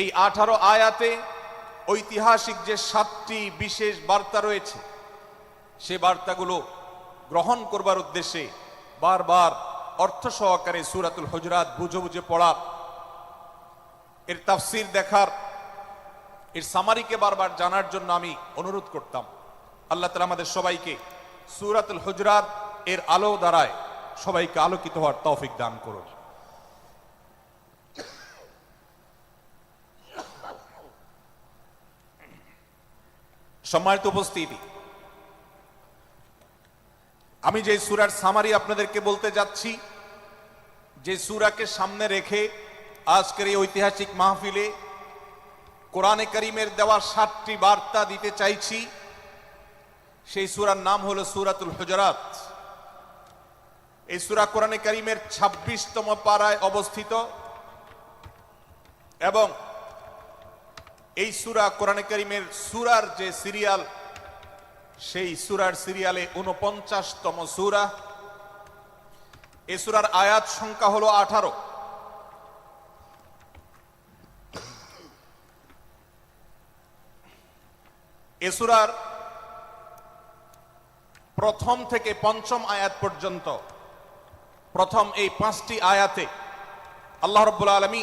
এই আঠারো আয়াতে ঐতিহাসিক যে সাতটি বিশেষ বার্তা রয়েছে, সে বার্তাগুলো গ্রহণ করবার উদ্দেশ্যে বারবার অর্থ সহকারে সুরাতুল হজরাত বুঝে বুঝে পড়া এর তাফসির দেখার, এর সামারিকে বারবার জানার জন্য আমি অনুরোধ করতাম। আল্লাহ তালা আমাদের সবাইকে সুরাতুল হজরাত এর আলো দ্বারায় সবাইকে আলোকিত হওয়ার তৌফিক দান করুন। সম্মানিত উপস্থিতি। আমি যে সুরার সামারি আপনাদেরকে বলতে যাচ্ছি, যে সুরাকে সামনে রেখে আজকের এই ঐতিহাসিক মাহফিলে কোরআনে করিমের দেওয়া সাতটি বার্তা দিতে চাইছি। সেই সুরার নাম হলো সুরাতুল হুজরাত। এই সুরা কোরআনে করিমের ছাব্বিশতম পাড়ায় অবস্থিত এবং এই সুরা কোরআনে করিমের সুরার যে সিরিয়াল, সেই সুরার সিরিয়ালে উনপঞ্চাশতম সুরা। এ সুরার আয়াত সংখ্যা হলো আঠারো। এ সুরার প্রথম থেকে পঞ্চম আয়াত পর্যন্ত, প্রথম এই পাঁচটি আয়াতে আল্লাহ রব্বুল আলমী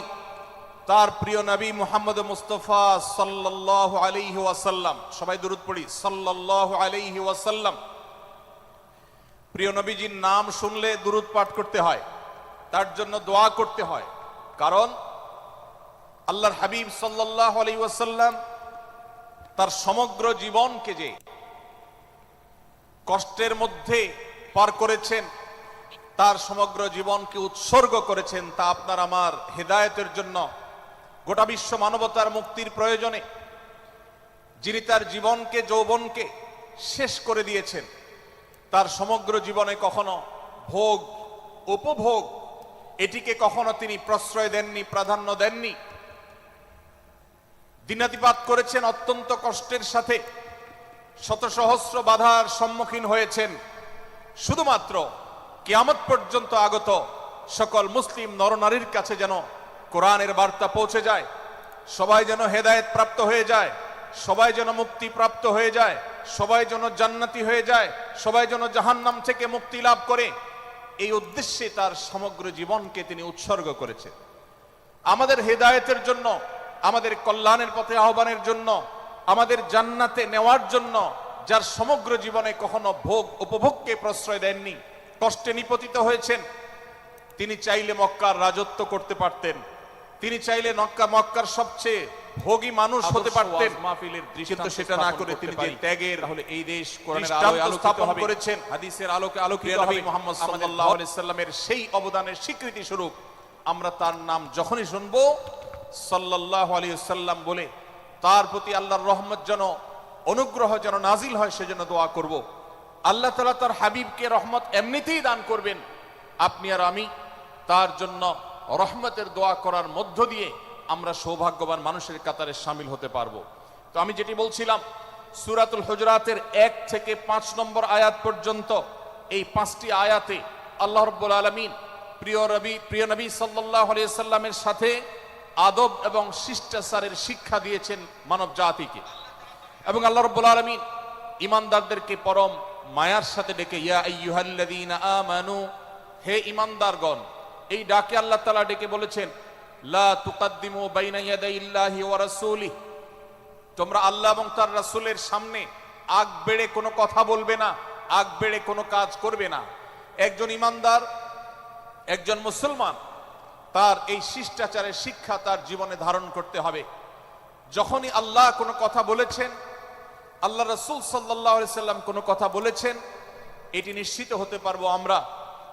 তার প্রিয় নবী মুহাম্মদ মুস্তফা সাল্লাহ আলাইহি ওয়াসাল্লাম। সবাই দূরত পড়ি। সাল্লাহ আলাইহি ওয়াসাল্লাম। প্রিয় নবীজির নাম শুনলে দুরুদ পাঠ করতে হয়। তার জন্য দোয়া করতে হয়। কারণ আল্লাহর হাবিব সাল্লাহ আলাই ওয়াসাল্লাম তার সমগ্র জীবনকে যে কষ্টের মধ্যে পার করেছেন, তার সমগ্র জীবনকে উৎসর্গ করেছেন, তা আপনার আমার হেদায়েতের জন্য গোটা বিশ্ব মানবতার মুক্তির প্রয়োজনে যিনি তার জীবনকে, যৌবনকে শেষ করে দিয়েছেন, তার সমগ্র জীবনে কখনো ভোগ, উপভোগ, এটিকে কখনো তিনি প্রশ্রয় দেননি, প্রাধান্য দেননি। দিনাতিপাত করেছেন, অত্যন্ত কষ্টের সাথে শত সহস্র বাধার সম্মুখীন হয়েছেন। শুধুমাত্র কিয়ামত পর্যন্ত আগত সকল মুসলিম নরনারীর কাছে যেন কোরআনের বার্তা পৌঁছে যায়। সবাই যেন হেদায়েত প্রাপ্ত হয়ে যায়, সবাই যেন মুক্তি প্রাপ্ত হয়ে যায়, সবাই যেন জান্নাতি হয়ে যায়, সবাই যেন জাহান্নাম থেকে মুক্তি লাভ করে। এই উদ্দেশ্যে তার সমগ্র জীবনকে তিনি উৎসর্গ করেছেন আমাদের হেদায়েতের জন্য, আমাদের কল্যাণের পথে আহ্বানের জন্য, আমাদের জান্নাতে নেওয়ার জন্য, যার সমগ্র জীবনে কখনো ভোগ উপভোগকে প্রশ্রয় দেননি, কষ্টে নিপতিত হয়েছেন, তিনি চাইলে মক্কার রাজত্ব করতে পারতেন। তিনি চাইলে নক্কা মক্কার সবচেয়ে ভোগী মানুষ হতে পারতেন। মাহফিলের কিন্তু সেটা না করে তিনি যে ত্যাগের তাহলে এই দেশ কোরআনের আলোয় আলোকিত স্থাপন করেছেন। হাদিসের আলোকে আলোকিত হবে মোহাম্মদ সাল্লাল্লাহু আলাইহি সাল্লামের সেই অবদানের স্বীকৃতি স্বরূপ আমরা তার নাম যখনই শুনব সাল্লাল্লাহু আলাইহি সাল্লাম বলে তার প্রতি আল্লাহর রহমত যেন অনুগ্রহ যেন নাজিল হয় সেজন্য দোয়া করব। আল্লাহ তাআলা তার হাবিবকে রহমত এমনিতেই দান করবেন। আপনি আর আমি তার জন্য রহমতের দোয়া করার মধ্য দিয়ে আমরা সৌভাগ্যবান মানুষের কাতারে সামিল হতে পারব। তো আমি যেটি বলছিলাম, সুরাতুল হুজরাতের এক থেকে পাঁচ নম্বর আয়াত পর্যন্ত এই পাঁচটি আয়াতে আল্লাহ রব্বুল আলমিন প্রিয় রবি, প্রিয় নবী সাল্লাহ সাল্লামের সাথে আদব এবং শিষ্টাচারের শিক্ষা দিয়েছেন মানব জাতিকে। এবং আল্লাহ রব্বুল আলমিন ইমানদারদেরকে পরম মায়ার সাথে ডেকে, ইয়া আইয়ুহাল্লাযীনা আমানু হে ইমানদারগণ এই ডাকে আল্লাহ তালা ডেকে বলেছেন ওয়া তোমরা আল্লাহ এবং তার রাসূলের সামনে আগ বেড়ে কোনো কথা বলবে না, আগ বেড়ে কোনো কাজ করবে না। একজন ইমানদার, একজন মুসলমান, তার এই শিষ্টাচারের শিক্ষা তার জীবনে ধারণ করতে হবে। যখনই আল্লাহ কোনো কথা বলেছেন, আল্লাহ রসুল সাল্লাহ সাল্লাম কোনো কথা বলেছেন, এটি নিশ্চিত হতে পারব আমরা,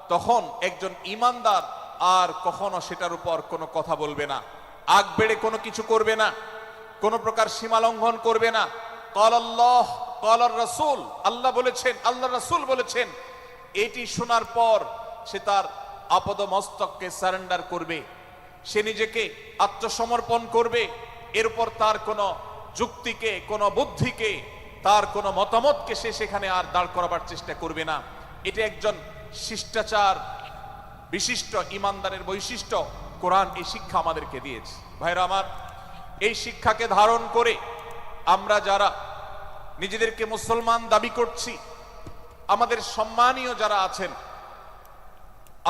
তখন একজন ইমানদার আর কখনো সেটার উপর কোনো কথা বলবে না। আগ বেড়ে কোনো কিছু করবে না। কোনো প্রকার সীমা লঙ্ঘন করবে না। কল আল্লাহ কল রসুল। আল্লাহ বলেছেন, আল্লাহ রসুল বলেছেন। এটি শোনার পর সে তার আপদ মস্তককে সারেন্ডার করবে। সে নিজেকে আত্মসমর্পণ করবে। এরপর তার কোনো যুক্তিকে, কোনো বুদ্ধিকে, তার কোনো মতামতকে সে সেখানে আর দাঁড় করাবার চেষ্টা করবে না। এটা একজন শিষ্টাচার বিশিষ্ট ইমানদারের বৈশিষ্ট্য কোরআন এই শিক্ষা আমাদেরকে দিয়েছে। ভাইরা আমার, এই শিক্ষাকে ধারণ করে আমরা যারা নিজেদেরকে মুসলমান দাবি করছি, আমাদের সম্মানীয় যারা আছেন,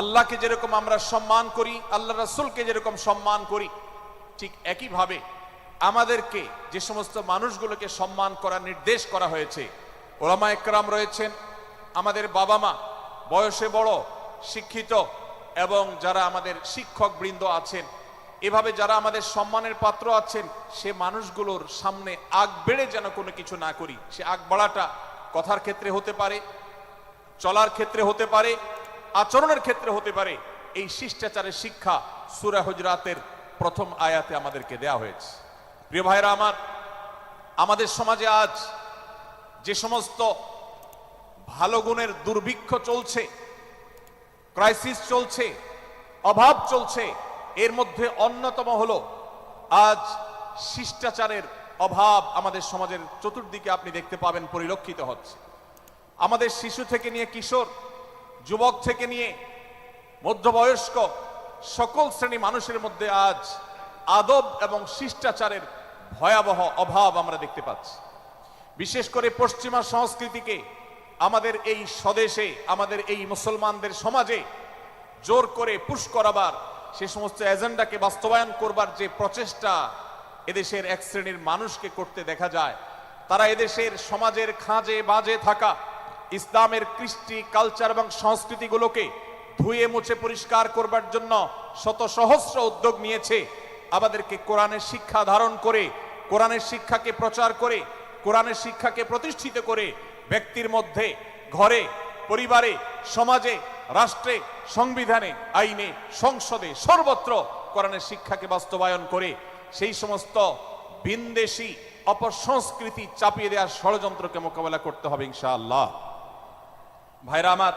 আল্লাহকে যেরকম আমরা সম্মান করি, আল্লাহ রাসূলকে যেরকম সম্মান করি, ঠিক একইভাবে আমাদেরকে যে সমস্ত মানুষগুলোকে সম্মান করার নির্দেশ করা হয়েছে ওলামা একরাম রয়েছেন, আমাদের বাবা মা, বয়সে বড়, শিক্ষিত এবং যারা আমাদের শিক্ষক বৃন্দ আছেন, এভাবে যারা আমাদের সম্মানের পাত্র আছেন, সে মানুষগুলোর সামনে আগ বেড়ে যেন কোনো কিছু না করি। সে আগ বাড়াটা কথার ক্ষেত্রে হতে পারে, চলার ক্ষেত্রে হতে পারে, আচরণের ক্ষেত্রে হতে পারে। এই শিষ্টাচারের শিক্ষা সুরা হুজরাতের প্রথম আয়াতে আমাদেরকে দেয়া হয়েছে। প্রিয় ভাইরা আমার, আমাদের সমাজে আজ যে সমস্ত ভালো গুণের দুর্ভিক্ষ চলছে ক্রাইসিস চলছে, অভাব চলছে, এর মধ্যে অন্যতম হলো আজ শিষ্টাচারের অভাব আমাদের সমাজের চতুর্দিকে আপনি দেখতে পাবেন, পরিলক্ষিত হচ্ছে। আমাদের শিশু থেকে নিয়ে কিশোর, যুবক থেকে নিয়ে মধ্যবয়স্ক, সকল শ্রেণি মানুষের মধ্যে আজ আদব এবং শিষ্টাচারের ভয়াবহ অভাব আমরা দেখতে পাচ্ছি। বিশেষ করে পশ্চিমা সংস্কৃতিকে আমাদের এই স্বদেশে, আমাদের এই মুসলমানদের সমাজে জোর করে পুশ করাবার, সে সমস্ত এজেন্ডাকে বাস্তবায়ন করবার যে প্রচেষ্টা এদেশের এক শ্রেণির মানুষকে করতে দেখা যায়, তারা এদেশের সমাজের খাঁজে বাজে থাকা, ইসলামের কৃষ্টি কালচার এবং সংস্কৃতিগুলোকে ধুয়ে মুছে পরিষ্কার করবার জন্য শত সহস্র উদ্যোগ নিয়েছে। আমাদেরকে কোরআনের শিক্ষা ধারণ করে, কোরআনের শিক্ষাকে প্রচার করে, কোরআনের শিক্ষাকে প্রতিষ্ঠিত করে ব্যক্তির মধ্যে, ঘরে, পরিবারে, সমাজে, রাষ্ট্রে, সংবিধানে, আইনে, সংসদে সর্বত্র কোরআনের শিক্ষাকে বাস্তবায়ন করে সেই সমস্ত ভিনদেশি অপসংস্কৃতি চাপিয়ে দেওয়ার ষড়যন্ত্রকে মোকাবেলা করতে হবে ইনশাআল্লাহ। ভাইরা আমার,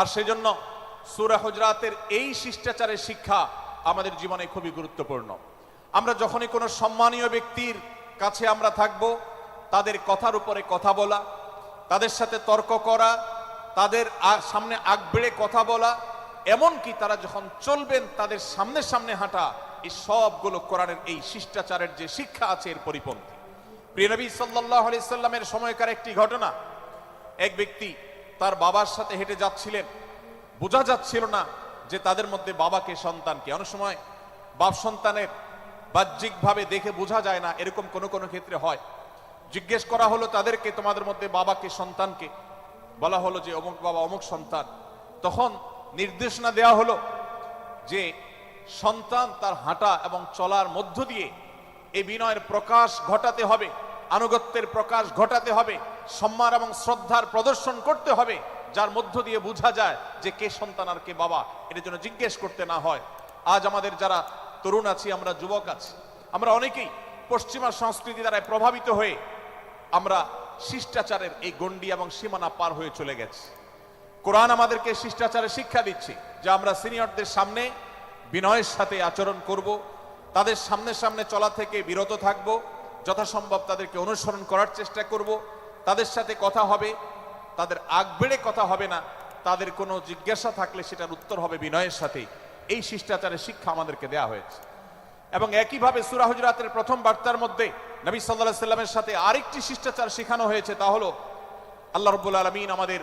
আর সেজন্য সুরা হুজরাতের এই শিষ্টাচারের শিক্ষা আমাদের জীবনে খুবই গুরুত্বপূর্ণ। আমরা যখনই কোনো সম্মানীয় ব্যক্তির কাছে আমরা থাকব, তাদের কথার উপরে কথা বলা তাদের সাথে তর্ক করা, তাদের সামনে আগ বেড়ে কথা বলা, এমনকি তারা যখন চলবেন, তাদের সামনে সামনে হাঁটা, এই সবগুলো কোরআনের এই শিষ্টাচারের যে শিক্ষা আছে এর পরিপন্থী। প্রিয় নবী সাল্লাহ সাল্লামের সময়কার একটি ঘটনা। এক ব্যক্তি তার বাবার সাথে হেঁটে যাচ্ছিলেন। বোঝা যাচ্ছিল না যে তাদের মধ্যে বাবাকে সন্তানকে অনেক সময় বাপ সন্তানের বাহ্যিকভাবে দেখে বোঝা যায় না, এরকম কোনো কোনো ক্ষেত্রে হয়। জিজ্ঞেস করা হলো তাদেরকে, তোমাদের মধ্যে বাবাকে সন্তানকে? বলা হলো যে, অমুক বাবা, অমুক সন্তান। তখন নির্দেশনা দেওয়া হলো যে, সন্তান তার হাঁটা এবং চলার মধ্য দিয়ে এই বিনয়ের প্রকাশ ঘটাতে হবে, আনুগত্যের প্রকাশ ঘটাতে হবে, সম্মান এবং শ্রদ্ধার প্রদর্শন করতে হবে, যার মধ্য দিয়ে বোঝা যায় যে কে সন্তান আর কে বাবা। এটার জন্য জিজ্ঞেস করতে না হয়। আজ আমাদের যারা তরুণ আছি, আমরা যুবক আছি, আমরা অনেকেই পশ্চিমা সংস্কৃতি দ্বারা প্রভাবিত হয়ে আমরা শিষ্টাচারের এই গণ্ডি এবং সীমানা পার হয়ে চলে গেছি। কোরআন আমাদেরকে শিষ্টাচারের শিক্ষা দিচ্ছে যে আমরা সিনিয়রদের সামনে বিনয়ের সাথে আচরণ করব, তাদের সামনে সামনে চলা থেকে বিরত থাকব, যথাসম্ভব তাদেরকে অনুসরণ করার চেষ্টা করব, তাদের সাথে কথা হবে, তাদের আগ বেড়ে কথা হবে না, তাদের কোনো জিজ্ঞাসা থাকলে সেটার উত্তর হবে বিনয়ের সাথে এই শিষ্টাচারের শিক্ষা আমাদেরকে দেয়া হয়েছে। এবং একইভাবে সুরা হুজরাতের প্রথম বার্তার মধ্যে নবী সাল্লাহ সাল্লামের সাথে আরেকটি শিষ্টাচার শেখানো হয়েছে, তা হলো, আল্লাহ রব্বুল আলমিন আমাদের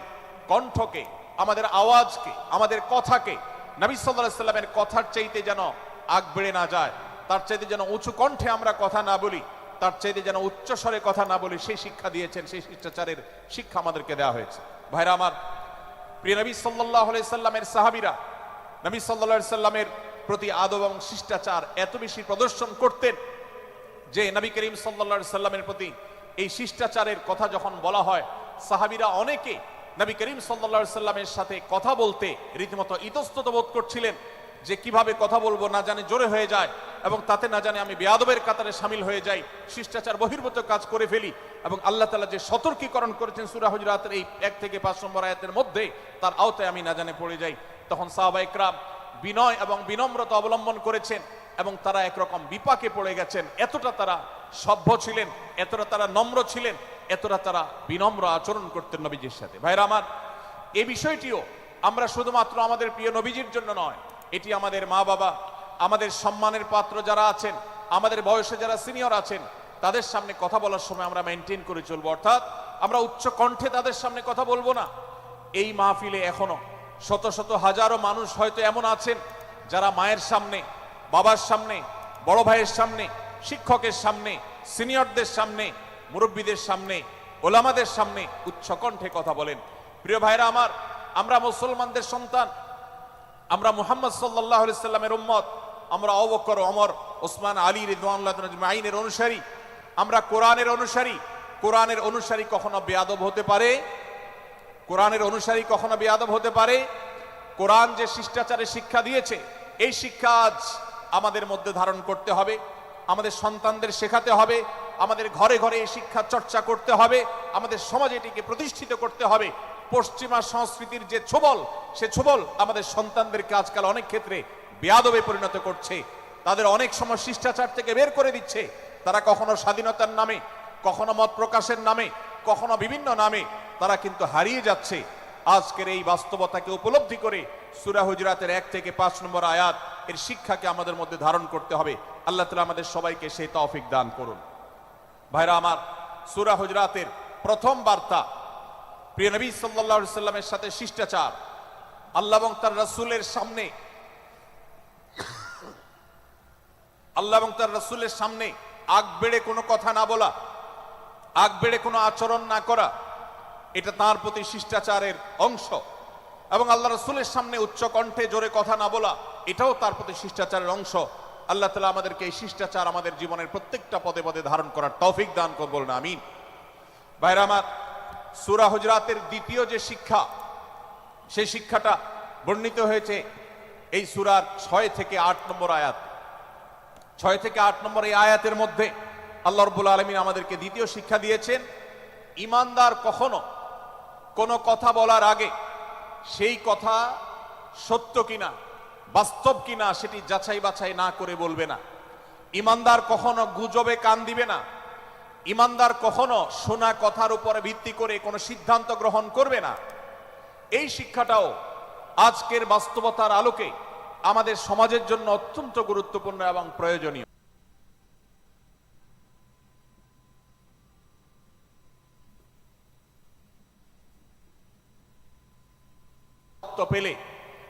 কণ্ঠকে, আমাদের আওয়াজকে, আমাদের কথাকে, নবী সাল্লাহ সাল্লামের কথার চাইতে যেন আগ বেড়ে না যায়, তার চাইতে যেন উঁচু কণ্ঠে আমরা কথা না বলি, তার চাইতে যেন উচ্চ স্বরে কথা না বলি, সেই শিক্ষা দিয়েছেন, সেই শিষ্টাচারের শিক্ষা আমাদেরকে দেওয়া হয়েছে। ভাইরা আমার, প্রিয় নবী সাল্লাহ সাল্লামের সাহাবিরা, নবী সাল্লা সাল্লামের প্রতি আদব এবং শিষ্টাচার এত বেশি প্রদর্শন করতেন যে নবী করিম সাল্লা সাল্লামের প্রতি এই শিষ্টাচারের কথা যখন বলা হয়, সাহাবিরা অনেকে নবী করিম সাল্লা সাল্লামের সাথে কথা বলতে রীতিমতো ইতস্তত বোধ করছিলেন যে কীভাবে কথা বলব না জানে জোরে হয়ে যায় এবং তাতে না জানে আমি বেয়াদবের কাতারে সামিল হয়ে যাই, শিষ্টাচার বহির্ভূত কাজ করে ফেলি এবং আল্লাহ তালা যে সতর্কীকরণ করেছেন সুরা হুজরাতের এই এক থেকে পাঁচ নম্বর আয়াতের মধ্যে, তার আওতায় আমি না জানে পড়ে যাই। তখন সাহাবা ইকরাম বিনয় এবং বিনম্রতা অবলম্বন করেছেন এবং তারা একরকম বিপাকে পড়ে গেছেন। এতটা তারা সভ্য ছিলেন, এতটা তারা নম্র ছিলেন, এতটা তারা বিনম্র আচরণ করতেন নবীজির সাথে। ভাইরা আমার এই বিষয়টিও আমরা শুধুমাত্র আমাদের প্রিয় নবীজির জন্য নয়, এটি আমাদের মা বাবা, আমাদের সম্মানের পাত্র যারা আছেন, আমাদের বয়সে যারা সিনিয়র আছেন, তাদের সামনে কথা বলার সময় আমরা মেনটেন করে চলবো। অর্থাৎ আমরা উচ্চ কণ্ঠে তাদের সামনে কথা বলব না। এই মাহফিলে এখনও শত শত হাজারো মানুষ হয়তো এমন আছেন যারা মায়ের সামনে, বাবার সামনে, বড় ভাইয়ের সামনে, শিক্ষকের সামনে, সিনিয়রদের সামনে, মুরব্বীদের সামনে, ওলামাদের সামনে উচ্চ কণ্ঠে কথা বলেন। প্রিয় ভাইরা আমার, আমরা মুসলমানদের সন্তান। আমরা মুহাম্মদ সাল্লাহ সাল্লামের উম্মত। আমরা অবকর অমর ওসমান, আলী রিদওয়ানের অনুসারী। আমরা কোরআনের অনুসারী। কোরআনের অনুসারী কখনো বেয়াদব হতে পারে কোরআনের অনুসারী কখনো বেয়াদব হতে পারে? কোরআন যে শিষ্টাচারে শিক্ষা দিয়েছে, এই শিক্ষা আজ আমাদের মধ্যে ধারণ করতে হবে, আমাদের সন্তানদের শেখাতে হবে, আমাদের ঘরে ঘরে এই শিক্ষা চর্চা করতে হবে, আমাদের সমাজ এটিকে প্রতিষ্ঠিত করতে হবে। পশ্চিমা সংস্কৃতির যে ছোবল, সে ছোবল আমাদের সন্তানদেরকে আজকাল অনেক ক্ষেত্রে বেয়াদবে পরিণত করছে। তাদের অনেক সময় শিষ্টাচার থেকে বের করে দিচ্ছে। তারা কখনো স্বাধীনতার নামে, কখনো মত প্রকাশের নামে, কখনো বিভিন্ন নামে তারা কিন্তু হারিয়ে যাচ্ছে। আজকের এই বাস্তবতাকে উপলব্ধি করে সুরা হুজরাতের এক থেকে পাঁচ নম্বর আয়াত এর শিক্ষাকে আমাদের মধ্যে ধারণ করতে হবে। আল্লাহ তালা আমাদের সবাইকে সেই তৌফিক দান করুন। ভাইরা আমার, সুরা হুজরাতের প্রথম বার্তা, প্রিয় নবী সাল্লাল্লাহু সাল্লামের সাথে শিষ্টাচার। আল্লাহ এবং তার রাসূলের সামনে, আল্লাহ এবং তার রাসূলের সামনে আগ বেড়ে কোনো কথা না বলা, আগ বেড়ে কোনো আচরণ না করা এটা তার প্রতি শিষ্টাচারের অংশ। এবং আল্লাহ রসুলের সামনে উচ্চ কণ্ঠে জোরে কথা না বলা, এটাও তার প্রতি শিষ্টাচারের অংশ। আল্লাহ তালা আমাদেরকে এই শিষ্টাচার আমাদের জীবনের প্রত্যেকটা পদে পদে ধারণ করার তৌফিক দান করব না আমিন। ভাইরা আমার, সুরা হুজরাতের দ্বিতীয় যে শিক্ষা, সেই শিক্ষাটা বর্ণিত হয়েছে এই সুরার ছয় থেকে আট নম্বর আয়াত। ছয় থেকে আট নম্বর এই আয়াতের মধ্যে আল্লাহ রব্বুল আলমিন আমাদেরকে দ্বিতীয় শিক্ষা দিয়েছেন, ইমানদার কখনো কোনো কথা বলার আগে সেই কথা সত্য কিনা, বাস্তব কিনা সেটি যাচাই বাছাই না করে বলবে না। ইমানদার কখনো গুজবে কান দিবে না। ইমানদার কখনো শোনা কথার উপরে ভিত্তি করে কোনো সিদ্ধান্ত গ্রহণ করবে না। এই শিক্ষাটাও আজকের বাস্তবতার আলোকে আমাদের সমাজের জন্য অত্যন্ত গুরুত্বপূর্ণ এবং প্রয়োজনীয় সত্য পেলে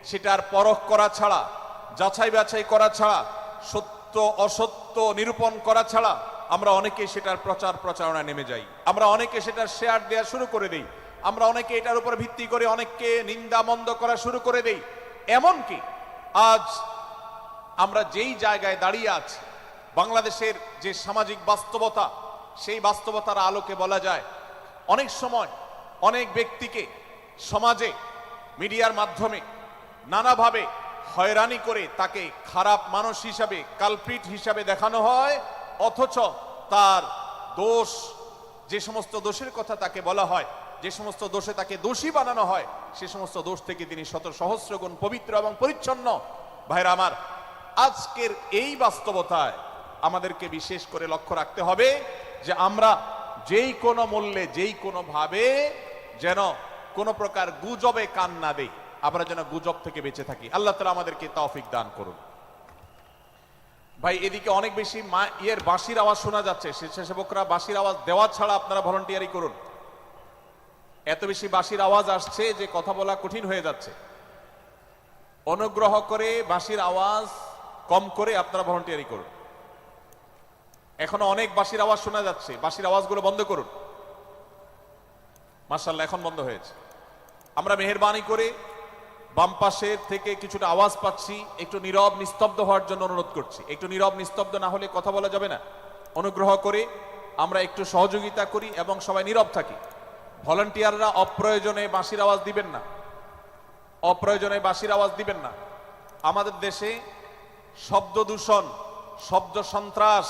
সেটার পরখ করা ছাড়া, যাচাই বাছাই করা ছাড়া, সত্য, অসত্য নিরূপণ করা ছাড়া আমরা অনেকে সেটার প্রচার প্রচারণা নেমে যাই। আমরা অনেকে সেটার শেয়ার দেওয়া শুরু করে দেই। আমরা অনেকে এটার উপর ভিত্তি করে অনেককে নিন্দা মন্দ করা শুরু করে দেই। এমনকি আজ আমরা যেই জায়গায় দাঁড়িয়ে আছি, বাংলাদেশের যে সামাজিক বাস্তবতা, সেই বাস্তবতার আলোকে বলা যায়, অনেক সময় অনেক ব্যক্তিকে সমাজে মিডিয়ার মাধ্যমে নানাভাবে হয়রানি করে তাকে খারাপ মানুষ হিসাবে, কালপ্রিট হিসাবে দেখানো হয়, অথচ তার দোষ, যে সমস্ত দোষের কথা তাকে বলা হয়, যে সমস্ত দোষে তাকে দোষী বানানো হয়, সে সমস্ত দোষ থেকে তিনি শত সহস্র গুণ পবিত্র এবং পরিচ্ছন্ন। ভাইরা আমার, আজকের এই বাস্তবতায় আমাদেরকে বিশেষ করে লক্ষ্য রাখতে হবে যে আমরা যেই কোনো মূল্যে, যেই কোনো ভাবে যেন কোনো প্রকার গুজবে কান না দেই। আমরা যেন গুজব থেকে বেঁচে থাকি। আল্লাহ তালা আমাদেরকে তৌফিক দান করুন। ভাই, এদিকে অনেক বেশি মা, ইয়ের বাঁশির আওয়াজ শোনা যাচ্ছে। স্বেচ্ছাসেবকরা বাঁশির আওয়াজ দেওয়া ছাড়া আপনারা ভলেন্টিয়ারি করুন। এত বেশি বাঁশির আওয়াজ আসছে যে কথা বলা কঠিন হয়ে যাচ্ছে। অনুগ্রহ করে বাঁশির আওয়াজ কম করে আপনারা ভলেন্টিয়ারি করুন। এখনও অনেক বাঁশির আওয়াজ শোনা যাচ্ছে। বাঁশির আওয়াজগুলো বন্ধ করুন। মার্শাল্লাহ এখন বন্ধ হয়েছে। আমরা মেহরবানি করে বাম পাশের থেকে কিছুটা আওয়াজ পাচ্ছি, একটু নীরব নিস্তব্ধ হওয়ার জন্য অনুরোধ করছি। একটু নীরব নিস্তব্ধ না হলে কথা বলা যাবে না। অনুগ্রহ করে আমরা একটু সহযোগিতা করি এবং সবাই নীরব থাকি। ভলান্টিয়াররা অপ্রয়োজনে বাঁশির আওয়াজ দিবেন না। অপ্রয়োজনে বাঁশির আওয়াজ দিবেন না। আমাদের দেশে শব্দ দূষণ, শব্দ সন্ত্রাস,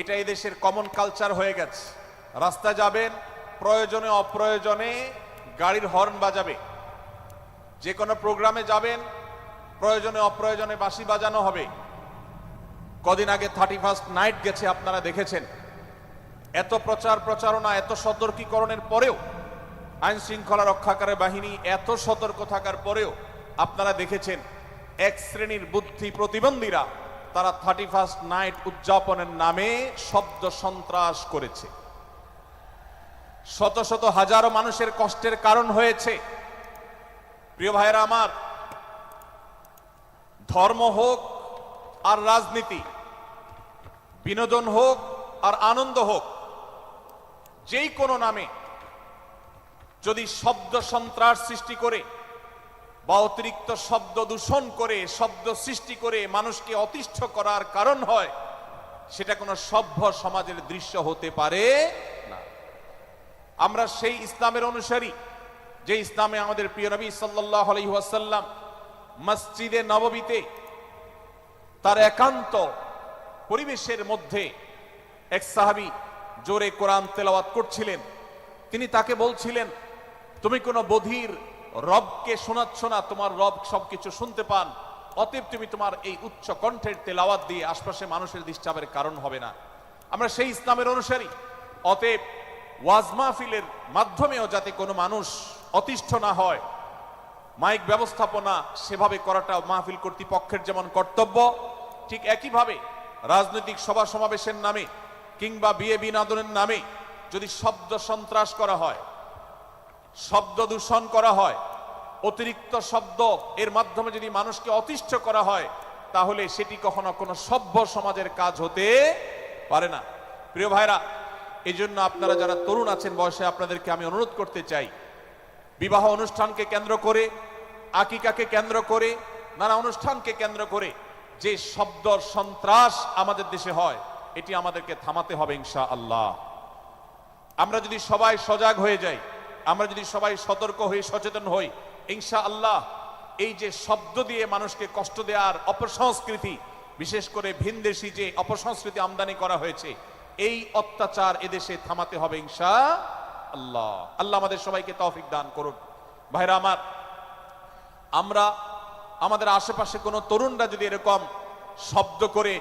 এটা এই দেশের কমন কালচার হয়ে গেছে। রাস্তায় যাবেন প্রয়োজনে অপ্রয়োজনে গাড়ির হর্ন বাজাবে। যে কোনো প্রোগ্রামে যাবেন, প্রয়োজনে অপ্রয়োজনে বাঁশি বাজানো হবে। কদিন আগে থার্টি ফার্স্ট নাইট গেছে, আপনারা দেখেছেন। এত প্রচার প্রচারণা, এত সতর্কীকরণের পরেও, আইন শৃঙ্খলা রক্ষাকারী বাহিনী এত সতর্ক থাকার পরেও, আপনারা দেখেছেন, এক শ্রেণির বুদ্ধি প্রতিবন্ধীরা, তারা থার্টি ফার্স্ট নাইট উদযাপনের নামে শব্দ সন্ত্রাস করেছে। শত শত হাজারো মানুষের কষ্টের কারণ হয়েছে। প্রিয় ভাইরা আমার, ধর্ম হোক আর রাজনীতি, বিনোদন হোক আর আনন্দ হোক, যেই কোনো নামে যদি শব্দ সন্ত্রাস সৃষ্টি করে বা অতিরিক্ত শব্দ দূষণ করে, শব্দ সৃষ্টি করে মানুষকে অতিষ্ঠ করার কারণ হয়, সেটা কোনো সভ্য সমাজের দৃশ্য হতে পারে না। আমরা সেই ইসলামের অনুসারী, যে ইসলামে আমাদের প্রিয় নবী আলাইহি ওয়াসাল্লাম মসজিদে নববীতে তার একান্ত পরিবেশের মধ্যে এক সাহাবী জোরে কোরআন তেলাওয়াত করছিলেন। তিনি তাকে বলছিলেন, তুমি কোনো বধির রবকে শোনাচ্ছ না, তোমার রব সবকিছু শুনতে পান, অতএব তুমি তোমার এই উচ্চ কণ্ঠের তেলাওয়াত দিয়ে আশপাশে মানুষের ডিস্টার্বের কারণ হবে না। আমরা সেই ইসলামের অনুসারী, অতএব ওয়াজ মাহফিলের মাধ্যমেও যাতে কোনো মানুষ অতিষ্ঠ না হয়, মাইক ব্যবস্থাপনা সেভাবে করাটা মাহফিল কর্তৃপক্ষের যেমন কর্তব্য, ঠিক একইভাবে রাজনৈতিক সভা সমাবেশের নামে কিংবা বিয়ে বিনোদনের নামে যদি শব্দ সন্ত্রাস করা হয়, শব্দ দূষণ করা হয়, অতিরিক্ত শব্দ এর মাধ্যমে যদি মানুষকে অতিষ্ঠ করা হয়, তাহলে সেটি কখনো কোনো সভ্য সমাজের কাজ হতে পারে না। প্রিয় ভাইরা এই জন্য আপনারা যারা তরুণ আছেন বয়সে আপনাদেরকে আমি অনুরোধ করতে চাই। বিবাহ অনুষ্ঠানকে কেন্দ্র করে, আকিকাকে কেন্দ্র করে, নানা অনুষ্ঠানকে কেন্দ্র করে যে শব্দ, সন্ত্রাস আমাদের দেশে হয়, এটি আমাদেরকে থামাতে হবে ইনশা আল্লাহ আমরা যদি সবাই সজাগ হয়ে যাই, আমরা যদি সবাই সতর্ক হয়ে সচেতন হই ইনশা আল্লাহ এই যে শব্দ দিয়ে মানুষকে কষ্ট দেওয়ার অপসংস্কৃতি, বিশেষ করে ভিনদেশি যে অপসংস্কৃতি আমদানি করা হয়েছে এই অত্যাচার এদেশে থামাতে হবে ইনশা আল্লাহ। আল্লাহ আমাদের সবাইকে তৌফিক দান করুন। ভাইরা আমার, আমরা আমাদের আশেপাশে কোনো তরুণরা যদি এরকম শব্দ করে,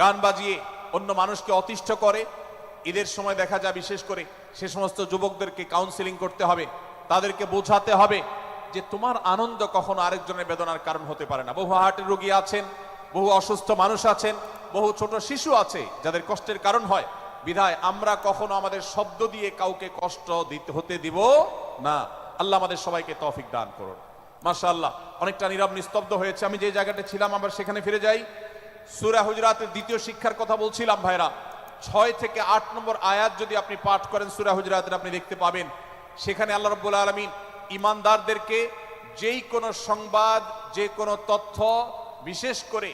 গান বাজিয়ে অন্য মানুষকে অতিষ্ঠ করে, ঈদের সময় দেখা যায় বিশেষ করে সে সমস্ত যুবকদেরকে কাউন্সিলিং করতে হবে, তাদেরকে বোঝাতে হবে যে তোমার আনন্দ কখনো আরেকজনের বেদনার কারণ হতে পারে না। বহু হার্টের রোগী আছেন, বহু অসুস্থ মানুষ আছেন বহু ছোট শিশু আছে যাদের কষ্টের কারণ হয়। বিধায় আমরা কখনো আমাদের শব্দ দিয়ে কাউকে কষ্ট দিতে, হতে দিব না। আল্লাহ আমাদের সবাইকে তৌফিক দান করুন। মাশাআল্লাহ, অনেকটা নীরব নিস্তব্ধ হয়েছে। আমি যে জায়গাটা ছিলাম আবার সেখানে ফিরে যাই। সূরা হুজরাতের দ্বিতীয় শিক্ষার কথা বলছিলাম ভাইরা। ছয় থেকে আট নম্বর আয়াত যদি আপনি পাঠ করেন, সূরা হুজরাতের আপনি দেখতে পাবেন। সেখানে আল্লাহ রাব্বুল আলামিন ইমানদারদেরকে যেই কোনো সংবাদ, যে কোনো তথ্য, বিশেষ করে